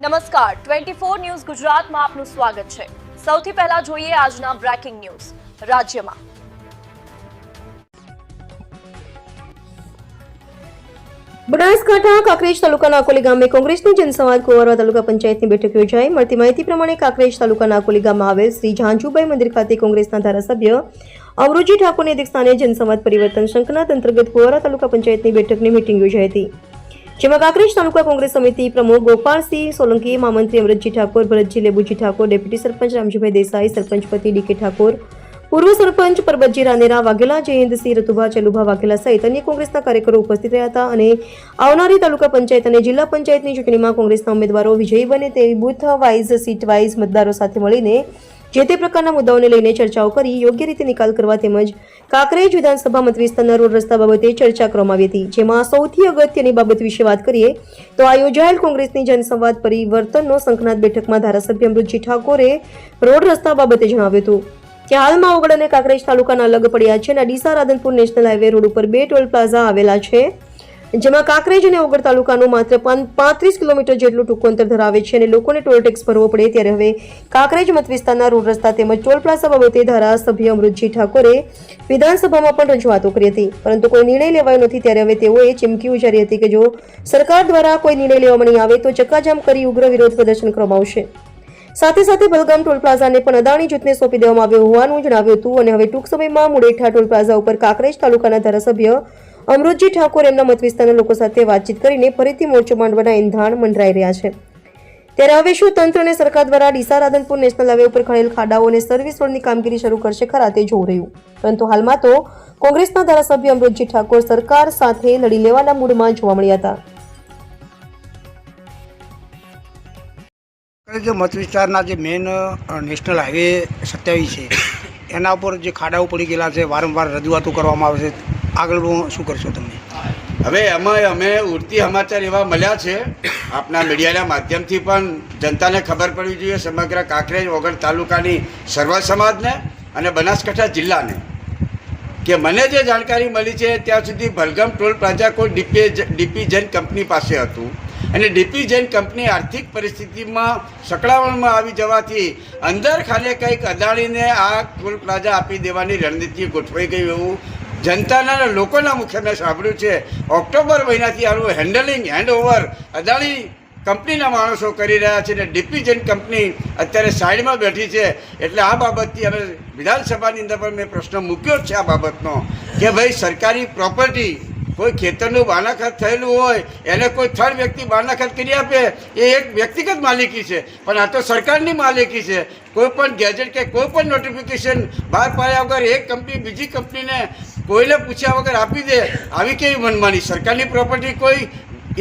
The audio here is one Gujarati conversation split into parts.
નમસ્કાર. ટ્વેન્ટી ફોર ન્યૂઝ ગુજરાતમાં આપનું સ્વાગત છે. સૌથી પહેલા જોઈએ આજના બ્રેકિંગ ન્યૂઝ. રાજ્યમાં બનાસકાંઠા, કાંકરેજ તાલુકાના અકોલી ગામે કોંગ્રેસની જનસંવાદ કુંવરવા તાલુકા પંચાયતની બેઠક યોજાઈ. મળતી માહિતી પ્રમાણે કાંકરેજ તાલુકાના અકોલી ગામમાં આવેલ શ્રી ઝાંઝુભાઈ મંદિર ખાતે કોંગ્રેસના ધારાસભ્ય અમરુજી ઠાકોરની અધ્યક્ષસ્થાને જનસંવાદ પરિવર્તન શંકના અંતર્ગત કુંવરવા તાલુકા પંચાયતની બેઠકની મીટિંગ યોજાઈ હતી. જેમાં કાંકરેજ તાલુકા કોંગ્રેસ સમિતિ પ્રમુખ ગોપાલસિંહ સોલંકી મહામંત્રી અમૃતજી ઠાકોર, ભરતજી લેબુજી ઠાકોર, ડેપ્યુટી સરપંચ રામજીભાઈ દેસાઈ સરપંચપતિ ડીકે ઠાકોર, પૂર્વ સરપંચ પરબતજી રાનેરા વાઘેલા, જયંતસિંહ રતુભા, ચલુભા વાઘેલા સહિત અન્ય કોંગ્રેસના કાર્યકરો ઉપસ્થિત રહ્યા હતા અને આવનારી તાલુકા પંચાયત અને જિલ્લા પંચાયતની ચૂંટણીમાં કોંગ્રેસના ઉમેદવારો વિજયી બને તેવી બુથ વાઇઝ, સીટ વાઇઝ મતદારો સાથે મળીને જે તે પ્રકારના મુદ્દાઓને લઈને ચર્ચાઓ કરી, યોગ્ય રીતે નિકાલ કરવા તેમજ કાંકરેજ વિધાનસભા મત વિસ્તારના રોડ રસ્તા બાબતે ચર્ચા કરવામાં આવી હતી. જેમાં સૌથી અગત્યની બાબત વિશે વાત કરીએ, તો આ યોજાયેલ કોંગ્રેસની જનસંવાદ પરિવર્તનનો સંકનાથ બેઠકમાં ધારાસભ્ય અમૃતજી ઠાકોરે રોડ રસ્તા બાબતે જણાવ્યું હતું. કે હાલમાં ઓગળ અને કાંકરેજ તાલુકાના અલગ પડ્યા છે અને Deesa Radhanpur national highway road ઉપર બે ટોલ પ્લાઝા આવેલા છે. જેમાં કાંકરેજ અને ઓગળ તાલુકાનું માત્ર પાંત્રીસ કિલોમીટર જેટલું ટૂંકું અંતર ધરાવે છે અને લોકોને ટોલ ટેક્સ ભરવો પડે ત્યારે હવે કાંકરેજ મત વિસ્તારના રોડ રસ્તા તેમજ ટોલ પ્લાઝા બાબતે ધારાસભ્ય અમૃતજી ઠાકોરે વિધાનસભામાં પણ રજૂઆતો કરી હતી. પરંતુ કોઈ નિર્ણય લેવાયો નથી ત્યારે હવે તેઓએ ચીમકી ઉચ્ચારી હતી કે જો સરકાર દ્વારા કોઈ નિર્ણય લેવામાં નહીં આવે તો ચક્કાજામ કરી ઉગ્ર વિરોધ પ્રદર્શન કરવામાં આવશે. સાથે સાથે બલગામ ટોલ પ્લાઝાને પણ અદાણી જૂથને સોંપી દેવામાં આવ્યો હોવાનું જણાવ્યું હતું અને હવે ટૂંક સમયમાં મુડેઠા ટોલ પ્લાઝા ઉપર કાંકરેજ તાલુકાના ધારાસભ્ય અમૃતજી ઠાકોર એમના મત વિસ્તારના લોકો સાથે વાતચીત કરીને ફરીથી મોરચો માંડવાના એંધાણ મંડરાઈ રહ્યા છે. ત્યારે હવે શું તંત્ર અને સરકાર દ્વારા ડીસા રાધનપુર નેશનલ હાઈવે ઉપર ખણેલ ખાડાઓ અને સર્વિસ રોડની કામગીરી શરૂ કરશે ખરા તે જોવું રહ્યું. પરંતુ હાલમાં તો કોંગ્રેસના ધારાસભ્ય અમૃતજી ઠાકોર સરકાર સાથે લડી લેવાના મૂડમાં જોવા મળ્યા હતા. જે મત વિસ્તારના જે મેન નેશનલ હાઈવે સત્યાવીસ છે, એના ઉપર જે ખાડાઓ પડી ગયેલા છે, વારંવાર રજૂઆતો કરવામાં આવે છે. આગળ શું કરશો તમે હવે એમાં અમે ઉડતી સમાચાર એવા મળ્યા છે, આપના મીડિયાના માધ્યમથી પણ જનતાને ખબર પડવી જોઈએ સમગ્ર કાંકરેજ ઓગળ તાલુકાની સર્વ સમાજને અને બનાસકાંઠા જિલ્લાને. કે મને જે જાણકારી મળી છે, ત્યાં સુધી ભલગમ ટોલ પ્લાઝા કોઈ D P D P Jain company પાસે હતું. અને ડીપી જૈન કંપની આર્થિક પરિસ્થિતિમાં સકળાવણમાં આવી જવાથી અંદર ખાલી કંઈક અદાણીને આ ટોલ પ્લાઝા આપી દેવાની રણનીતિ ગોઠવાઈ ગઈ એવું જનતાના લોકોના મુખ્યને સાંભળ્યું છે. ઓક્ટોબર મહિનાથી આનું હેન્ડલિંગ હેન્ડઓવર અદાણી કંપનીના માણસો કરી રહ્યા છે અને ડીપી જૈન કંપની અત્યારે સાઈડમાં બેઠી છે. એટલે આ બાબતથી અમે વિધાનસભાની અંદર પણ મેં પ્રશ્ન મૂક્યો છે આ બાબતનો કે ભાઈ સરકારી પ્રોપર્ટી કોઈ ખેતરનું બાનાખત થયેલું હોય, એને કોઈ થર્ડ વ્યક્તિ બાનાખત કરી આપે, એ એક વ્યક્તિગત માલિકી છે. પણ આ તો સરકારની માલિકી છે. કોઈ પણ ગેજેટ કે કોઈ પણ નોટિફિકેશન બહાર પાડ્યા વગર એક કંપની બીજી કંપનીને કોઈને પૂછ્યા વગર આપી દે. આવી કેવી મનમાની? સરકારની પ્રોપર્ટી કોઈ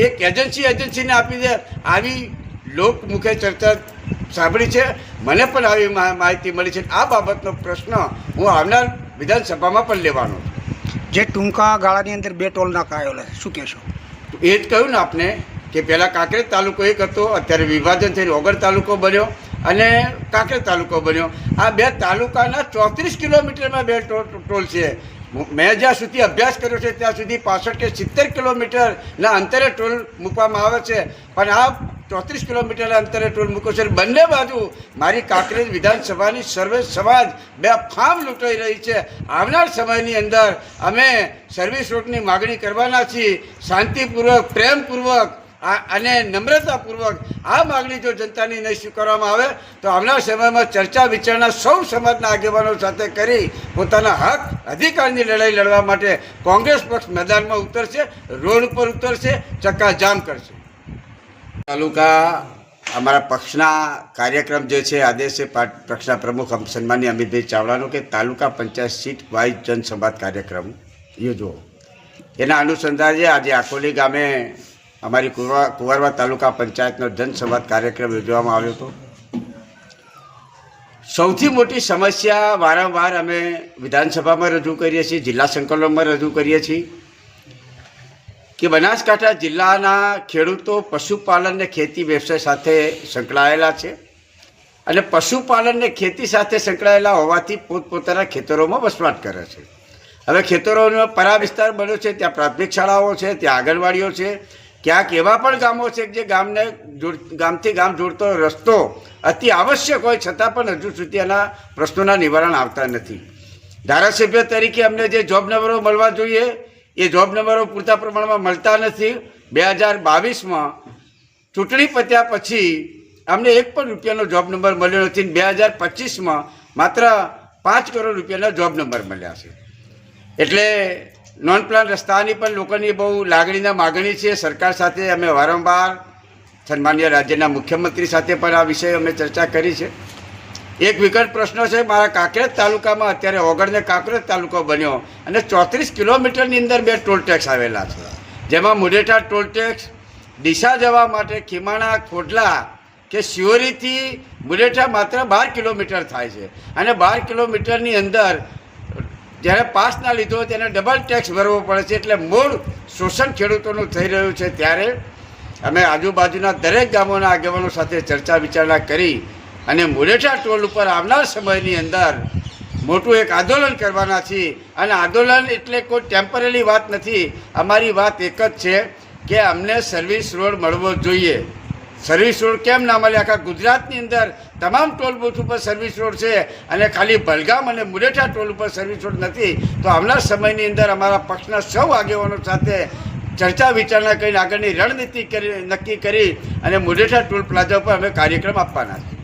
એક એજન્સી એજન્સીને આપી દે. આવી લોકમુખે ચર્ચા સાંભળી છે. મને પણ આવી માહિતી મળી છે. આ બાબતનો પ્રશ્ન હું આવનાર વિધાનસભામાં પણ લેવાનો જે ટૂંકા ગાળાની અંદર બે ટોલ નાકા શું કહેશો? એ જ કહ્યું ને આપને કે પહેલાં કાંકરેજ તાલુકો એક હતો. અત્યારે વિભાજન થઈને ઓગળ તાલુકો બન્યો અને કાંકરેજ તાલુકો બન્યો. આ બે તાલુકાના ચોત્રીસ કિલોમીટરમાં બે ટોલ ટોલ છે. મેં જ્યાં સુધી અભ્યાસ કર્યો છે, ત્યાં સુધી પાસઠ કે સિત્તેર કિલોમીટરના અંતરે ટોલ મૂકવામાં આવે છે. પણ આ ચોત્રીસ કિલોમીટરના અંતરે ટોલ મૂકો છે. બંને બાજુ મારી કાંકરેજ વિધાનસભાની સર્વે સમાજ બે ફામ લૂંટાઈ રહી છે. આવનાર સમયની અંદર અમે સર્વિસ રોડની માગણી કરવાના છીએ. શાંતિપૂર્વક, પ્રેમપૂર્વક અને નમ્રતાપૂર્વક આ માગણી જો જનતાની નહીં સ્વીકારવામાં આવે, તો આવનાર સમયમાં ચર્ચા વિચારણા સૌ સમાજના આગેવાનો સાથે કરી પોતાના હક, અધિકારની લડાઈ લડવા માટે કોંગ્રેસ પક્ષ મેદાનમાં ઉતરશે, રોડ ઉપર ઉતરશે ચક્કાજામ કરશે. તાલુકા, અમારા પક્ષના કાર્યક્રમ જે છે, આદેશે પક્ષના પ્રમુખ સન્માનીય અમિતભાઈ ચાવડાનો કે તાલુકા પંચાયત સીટ વાઇઝ જનસંવાદ કાર્યક્રમ. યોજવો એના અનુસંધાને આજે આકોલી ગામે અમારી કુવા કુંવરવા તાલુકા પંચાયતનો જનસંવાદ કાર્યક્રમ યોજવામાં આવ્યો હતો. સૌથી મોટી સમસ્યા વારંવાર અમે વિધાનસભામાં રજૂ કરીએ છીએ, જિલ્લા સંકલનમાં રજૂ કરીએ છીએ કે બનાસકાંઠા જિલ્લાના ખેડૂતો પશુપાલન ને ખેતી વ્યવસાય સાથે સંકળાયેલા છે અને પશુપાલન ને ખેતી સાથે સંકળાયેલા હોવાથી પોતપોતાના ખેતરોમાં વસવાટ કરે છે. હવે ખેતરોનો પરા વિસ્તાર બન્યો છે, ત્યાં પ્રાથમિક શાળાઓ છે, ત્યાં આંગણવાડીઓ છે ક્યાંક એવા પણ ગામો છે જે ગામને ગામથી ગામ જોડતો રસ્તો અતિ આવશ્યક હોય, છતાં પણ હજુ સુધી એના પ્રશ્નોના નિવારણ આવતા નથી. ધારાસભ્ય તરીકે અમને જે જોબ નંબરો મળવા જોઈએ, એ જોબ નંબરો પૂરતા પ્રમાણમાં મળતા નથી. બે હજાર બાવીસમાં ચૂંટણી પત્યા પછી અમને એક પણ રૂપિયાનો જોબ નંબર મળ્યો નથી બે હજાર પચીસમાં માત્ર પાંચ કરોડ રૂપિયાના જોબ નંબર મળ્યા છે. એટલે નોન પ્લાન રસ્તાની પણ લોકોની બહુ લાગણીના માગણી છે. સરકાર સાથે અમે વારંવાર સન્માન્ય રાજ્યના મુખ્યમંત્રી સાથે પણ આ વિષય અમે ચર્ચા કરી છે. એક વિકટ પ્રશ્ન છે, મારા કાંકરેજ તાલુકામાં અત્યારે ઓગણને કાંકરેજ તાલુકો બન્યો અને ચોત્રીસ કિલોમીટરની અંદર બે ટોલ ટેક્સ આવેલા છે. જેમાં મુડેઠા ટોલ ટેક્સ, ડીસા જવા માટે ખીમાણા, ખોડલા કે શિયોરીથી મુડેઠા માત્ર બાર કિલોમીટર થાય છે. અને બાર કિલોમીટરની અંદર જ્યારે પાસ ના લીધો તેને ડબલ ટેક્સ ભરવો પડે છે એટલે મૂળ શોષણ ખેડૂતોનું થઈ રહ્યું છે. ત્યારે અમે આજુબાજુના દરેક ગામોના આગેવાનો સાથે ચર્ચા વિચારણા કરી અને મુરેઠા ટોલ ઉપર આવનાર સમયની અંદર મોટું એક આંદોલન કરવાના છીએ. અને આંદોલન એટલે કોઈ ટેમ્પરરી વાત નથી. અમારી વાત એક જ છે કે અમને સર્વિસ રોડ મળવો જોઈએ. સર્વિસ રોડ કેમ ના મળે? આખા ગુજરાતની અંદર તમામ ટોલ બૂથ ઉપર સર્વિસ રોડ છે અને ખાલી બલગામ અને મુરેઠા ટોલ ઉપર સર્વિસ રોડ નથી. તો આવનાર સમયની અંદર અમારા પક્ષના સૌ આગેવાનો સાથે ચર્ચા વિચારણા કરીને આગળની રણનીતિ કરી નક્કી કરી અને મુરેઠા ટોલ પ્લાઝા ઉપર અમે કાર્યક્રમ આપવાના છે.